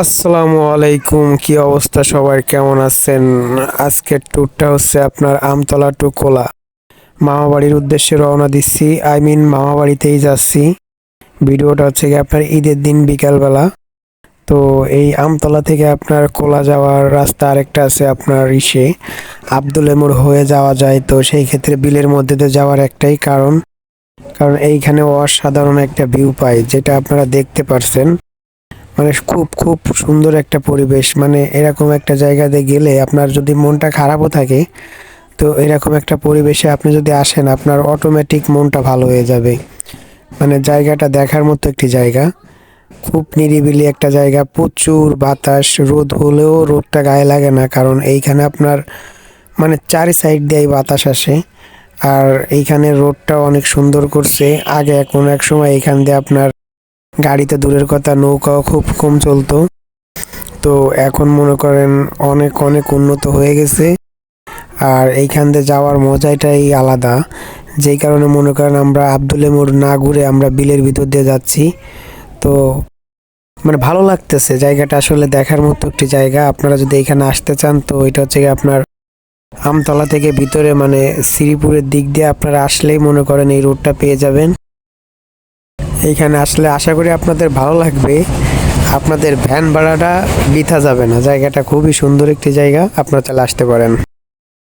আসসালামু আলাইকুম, কি অবস্থা সবার কেমন আছেন? আজকের ট্যুরটা হচ্ছে আপনার আমতলা টু কোলা মামাবাড়ির উদ্দেশ্যে রওনা দিচ্ছি। আই মিন মামাবাড়িতেই যাচ্ছি। ভিডিওটা হচ্ছে কি আপনার ঈদের দিন বিকালবেলা। তো এই আমতলা থেকে আপনার কোলা যাওয়ার রাস্তা আরেকটা আছে আপনার ইসে। আব্দুল এমুর হয়ে যাওয়া যায়, তো সেই ক্ষেত্রে বিলের মধ্যে দিয়ে যাওয়ার একটাই কারণ। কারণ এইখানে অসাধারণ একটা ভিউ পাই, যেটা আপনারা দেখতে পারছেন। মানে খুব খুব সুন্দর একটা পরিবেশ। মানে এরকম একটা জায়গাতে গেলে আপনার যদি মনটা খারাপও থাকে, তো এরকম একটা পরিবেশে আপনি যদি আসেন, আপনার অটোমেটিক মনটা ভালো হয়ে যাবে। মানে জায়গাটা দেখার মতো একটি জায়গা। খুব নিরিবিলি একটা জায়গা, প্রচুর বাতাস, রোদ হলেও রোদটা গায়ে লাগে না, কারণ এইখানে আপনার মানে চারি সাইড দিয়েই বাতাস আসে। আর এইখানে রোডটা অনেক সুন্দর করছে। আগে এখন এক সময় এইখান দিয়ে আপনার গাড়িতে দূরের কথা, নৌকাও খুব কম চলতো। তো এখন মনে করেন অনেক অনেক উন্নত হয়ে গেছে। আর এইখান দিয়ে যাওয়ার মজাটাই আলাদা। যেই কারণে মনে করেন আমরা আব্দুল মোড় না ঘুরে আমরা বিলের ভিতর দিয়ে যাচ্ছি। তো মানে ভালো লাগতেছে, জায়গাটা আসলে দেখার মতো একটি জায়গা। আপনারা যদি এখানে আসতে চান, তো এটা হচ্ছে আপনার আমতলা থেকে ভিতরে মানে শ্রীপুরের দিক দিয়ে আপনারা আসলেই মনে করেন এই রোডটা পেয়ে যাবেন। এইখানে আসলে আশা করি আপনাদের ভালো লাগবে। আপনাদের ভ্যান ভাড়াটা বৃথা যাবে না। জায়গাটা খুবই সুন্দর একটি জায়গা। আপনারা চলে আসতে পারেন।